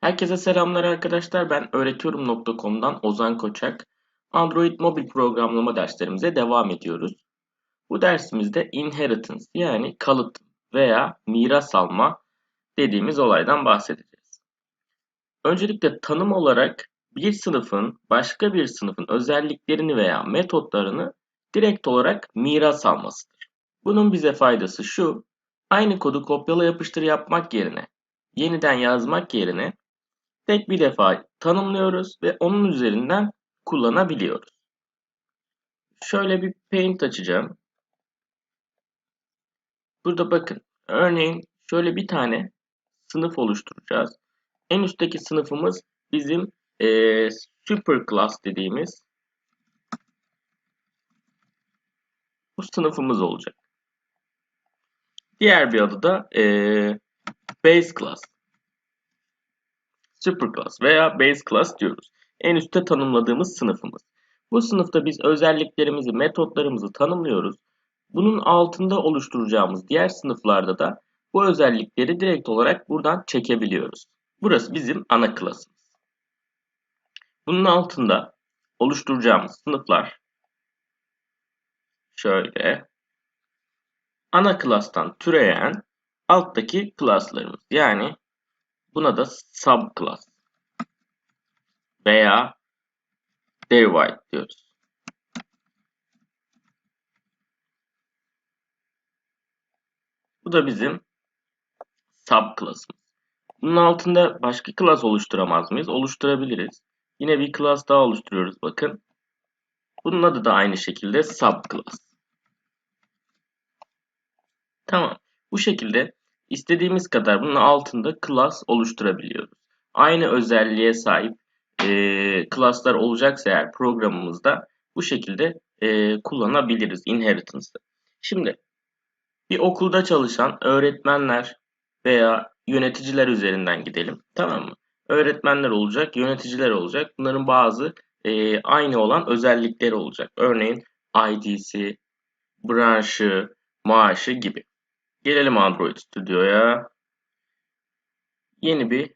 Herkese selamlar arkadaşlar. Ben öğretiyorum.com'dan Ozan Koçak. Android mobil programlama derslerimize devam ediyoruz. Bu dersimizde inheritance yani kalıtım veya miras alma dediğimiz olaydan bahsedeceğiz. Öncelikle tanım olarak bir sınıfın başka bir sınıfın özelliklerini veya metotlarını direkt olarak miras almasıdır. Bunun bize faydası şu, aynı kodu kopyala yapıştır yapmak yerine, yeniden yazmak yerine tek bir defa tanımlıyoruz ve onun üzerinden kullanabiliyoruz. Şöyle bir paint açacağım. Burada bakın. Örneğin şöyle bir tane sınıf oluşturacağız. En üstteki sınıfımız bizim e, super class dediğimiz bu sınıfımız olacak. Diğer bir adı da e, base class. Superclass veya Base Class diyoruz. En üstte tanımladığımız sınıfımız. Bu sınıfta biz özelliklerimizi, metotlarımızı tanımlıyoruz. Bunun altında oluşturacağımız diğer sınıflarda da bu özellikleri direkt olarak buradan çekebiliyoruz. Burası bizim ana klasımız. Bunun altında oluşturacağımız sınıflar şöyle ana klastan türeyen alttaki klaslarımız. Yani Buna da subclass veya derived diyoruz. Bu da bizim subclass'ımız. Bunun altında başka class oluşturamaz mıyız? Oluşturabiliriz. Yine bir class daha oluşturuyoruz bakın. Bunun adı da aynı şekilde subclass. Tamam. Bu şekilde İstediğimiz kadar bunun altında class oluşturabiliyoruz. Aynı özelliğe sahip e, class'lar olacaksa eğer programımızda bu şekilde e, kullanabiliriz inheritance'ı. Şimdi bir okulda çalışan öğretmenler veya yöneticiler üzerinden gidelim. Tamam mı? Öğretmenler olacak, yöneticiler olacak. Bunların bazı e, aynı olan özellikleri olacak. Örneğin ID'si, branşı, maaşı gibi. Gelelim Android Studio'ya. Yeni bir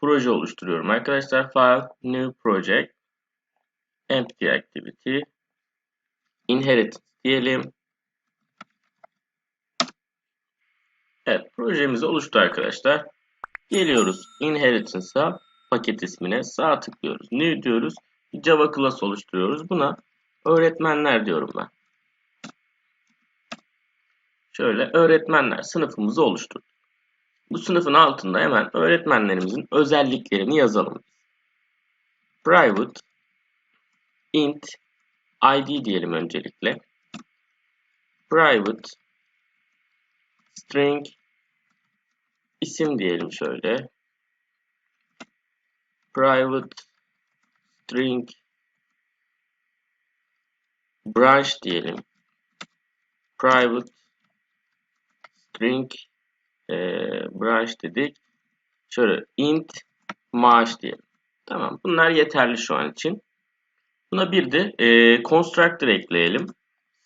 proje oluşturuyorum arkadaşlar. File, New Project, Empty Activity, Inherit diyelim. Evet projemiz oluştu arkadaşlar. Geliyoruz Inheritance'a paket ismine sağ tıklıyoruz. New diyoruz. Java class oluşturuyoruz. Buna öğretmenler diyorum ben. Şöyle öğretmenler sınıfımızı oluşturduk. Bu sınıfın altında hemen öğretmenlerimizin özelliklerini yazalım. Private int id diyelim öncelikle. Private string isim diyelim şöyle. Private string branch diyelim. Private string e, branch dedik. Şöyle int maaş diyelim. Tamam. Bunlar yeterli şu an için. Buna bir de e, constructor ekleyelim.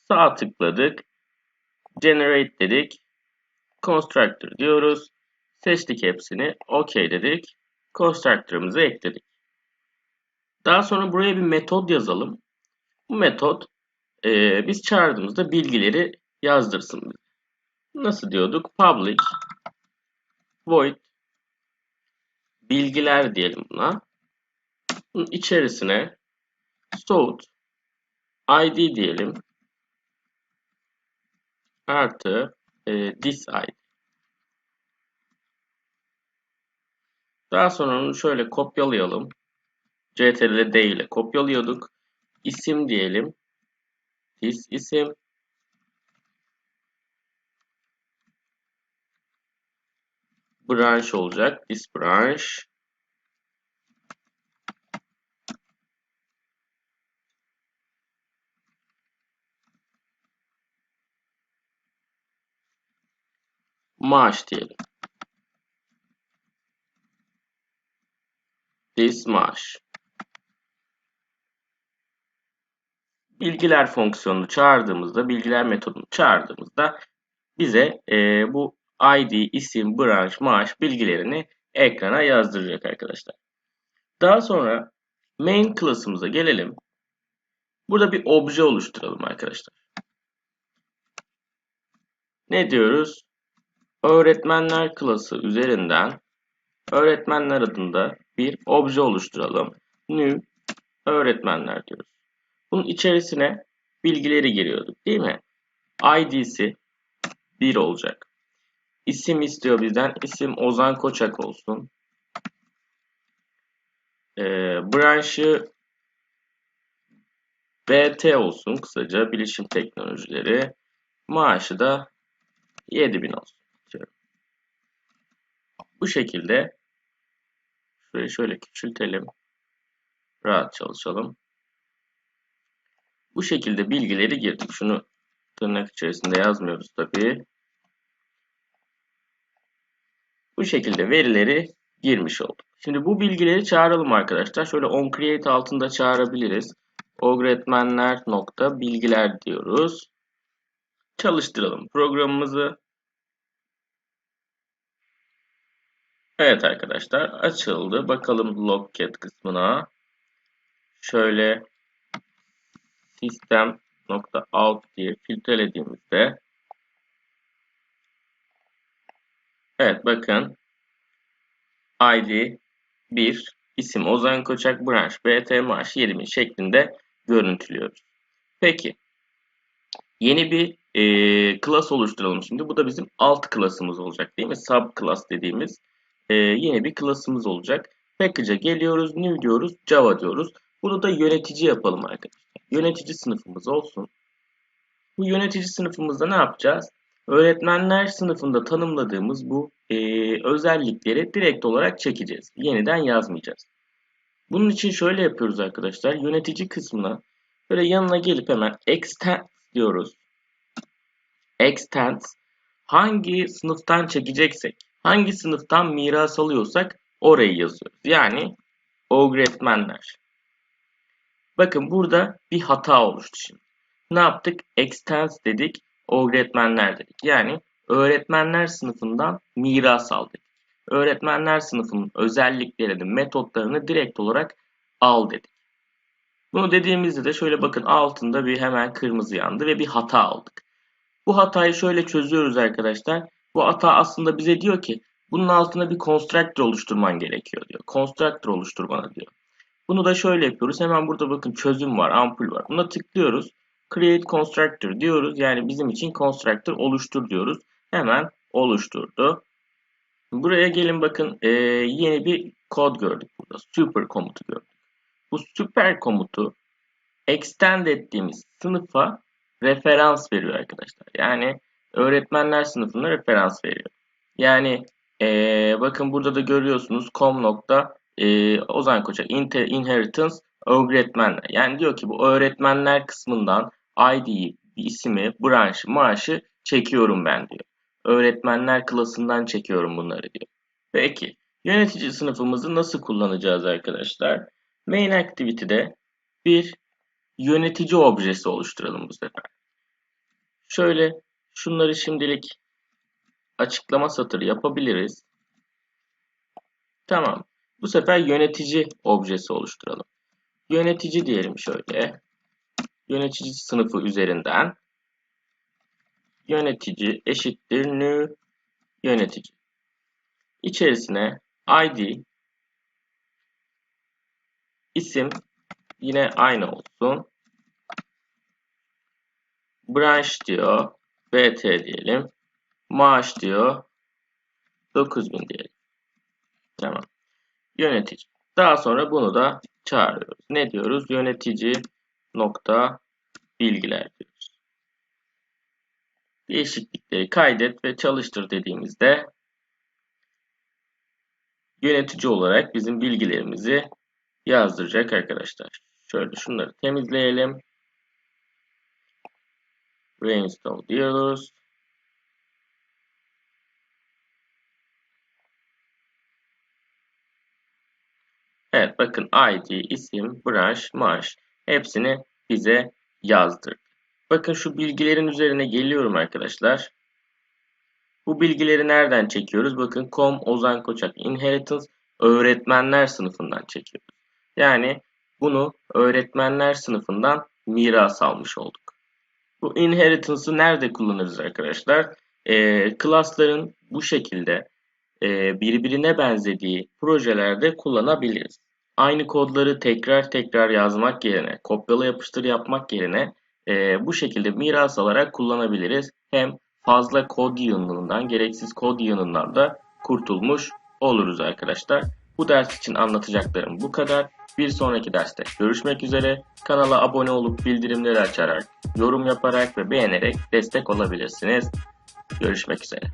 Sağ tıkladık. Generate dedik. Constructor diyoruz. Seçtik hepsini. OK dedik. Constructor'ımızı ekledik. Daha sonra buraya bir metot yazalım. Bu metot e, biz çağırdığımızda bilgileri yazdırsın bize. Nasıl diyorduk? Public void bilgiler diyelim buna. Bunun içerisine sort id diyelim. Artı e, this id. Daha sonra onu şöyle kopyalayalım. CTRL D ile kopyalıyorduk. İsim diyelim. This isim. Branch olacak. This branch. Maaş diyelim. This maaş. Bilgiler fonksiyonunu çağırdığımızda, bilgiler metodunu çağırdığımızda bize e, bu ID, isim, branş, maaş bilgilerini ekrana yazdıracak arkadaşlar. Daha sonra main class'ımıza gelelim. Burada bir obje oluşturalım arkadaşlar. Ne diyoruz? Öğretmenler klası üzerinden öğretmenler adında bir obje oluşturalım. New öğretmenler diyoruz. Bunun içerisine bilgileri giriyorduk değil mi? ID'si 1 olacak. İsim istiyor bizden. İsim Ozan Koçak olsun. Ee, branşı BT olsun kısaca bilişim teknolojileri. Maaşı da 7000 olsun. Bu şekilde şurayı şöyle küçültelim. Rahat çalışalım. Bu şekilde bilgileri girdik. Şunu tırnak içerisinde yazmıyoruz tabii. Bu şekilde verileri girmiş olduk. Şimdi bu bilgileri çağıralım arkadaşlar. Şöyle onCreate altında çağırabiliriz. Öğretmenler nokta bilgiler diyoruz. Çalıştıralım programımızı. Evet arkadaşlar açıldı. Bakalım logcat kısmına. Şöyle sistem nokta out diye filtrelediğimizde Evet bakın ID 1 isim Ozan Koçak branş BT maaş 7000 şeklinde görüntülüyoruz. Peki yeni bir e, class oluşturalım şimdi. Bu da bizim alt klasımız olacak değil mi? Sub class dediğimiz e, yeni bir klasımız olacak. Package'a geliyoruz, new diyoruz, Java diyoruz. Bunu da yönetici yapalım arkadaşlar. Yönetici sınıfımız olsun. Bu yönetici sınıfımızda ne yapacağız? Öğretmenler sınıfında tanımladığımız bu e, özellikleri direkt olarak çekeceğiz. Yeniden yazmayacağız. Bunun için şöyle yapıyoruz arkadaşlar. Yönetici kısmına böyle yanına gelip hemen extend diyoruz. Extend hangi sınıftan çekeceksek, hangi sınıftan miras alıyorsak orayı yazıyoruz. Yani öğretmenler. Bakın burada bir hata oluştu şimdi. Ne yaptık? Extends dedik öğretmenler dedik. Yani öğretmenler sınıfından miras aldık. Öğretmenler sınıfının özelliklerini, metotlarını direkt olarak al dedik. Bunu dediğimizde de şöyle bakın altında bir hemen kırmızı yandı ve bir hata aldık. Bu hatayı şöyle çözüyoruz arkadaşlar. Bu hata aslında bize diyor ki bunun altına bir constructor oluşturman gerekiyor diyor. Constructor oluştur bana diyor. Bunu da şöyle yapıyoruz. Hemen burada bakın çözüm var, ampul var. Buna tıklıyoruz create constructor diyoruz. Yani bizim için constructor oluştur diyoruz. Hemen oluşturdu. Buraya gelin bakın e, yeni bir kod gördük burada. Super komutu gördük. Bu super komutu extend ettiğimiz sınıfa referans veriyor arkadaşlar. Yani öğretmenler sınıfına referans veriyor. Yani e, bakın burada da görüyorsunuz com nokta e, Ozan Koçak inheritance öğretmenler. Yani diyor ki bu öğretmenler kısmından ID'yi, ismi, branşı, maaşı çekiyorum ben diyor. Öğretmenler klasından çekiyorum bunları diyor. Peki yönetici sınıfımızı nasıl kullanacağız arkadaşlar? Main Activity'de bir yönetici objesi oluşturalım bu sefer. Şöyle şunları şimdilik açıklama satırı yapabiliriz. Tamam. Bu sefer yönetici objesi oluşturalım. Yönetici diyelim şöyle yönetici sınıfı üzerinden yönetici eşittir new yönetici. İçerisine id isim yine aynı olsun. Branch diyor. BT diyelim. Maaş diyor. 9000 diyelim. Tamam. Yönetici. Daha sonra bunu da çağırıyoruz. Ne diyoruz? Yönetici nokta bilgiler diyoruz. Değişiklikleri kaydet ve çalıştır dediğimizde yönetici olarak bizim bilgilerimizi yazdıracak arkadaşlar. Şöyle şunları temizleyelim. Reinstall diyoruz. Evet bakın ID, isim, branş, maaş hepsini bize yazdırdı. Bakın şu bilgilerin üzerine geliyorum arkadaşlar. Bu bilgileri nereden çekiyoruz? Bakın Com Ozan Koçak Inheritance öğretmenler sınıfından çekiyoruz. Yani bunu öğretmenler sınıfından miras almış olduk. Bu inheritance'ı nerede kullanırız arkadaşlar? E, bu şekilde e, birbirine benzediği projelerde kullanabiliriz. Aynı kodları tekrar tekrar yazmak yerine, kopyala yapıştır yapmak yerine e, bu şekilde miras alarak kullanabiliriz. Hem fazla kod yığınından, gereksiz kod yığınından da kurtulmuş oluruz arkadaşlar. Bu ders için anlatacaklarım bu kadar. Bir sonraki derste görüşmek üzere. Kanala abone olup bildirimleri açarak, yorum yaparak ve beğenerek destek olabilirsiniz. Görüşmek üzere.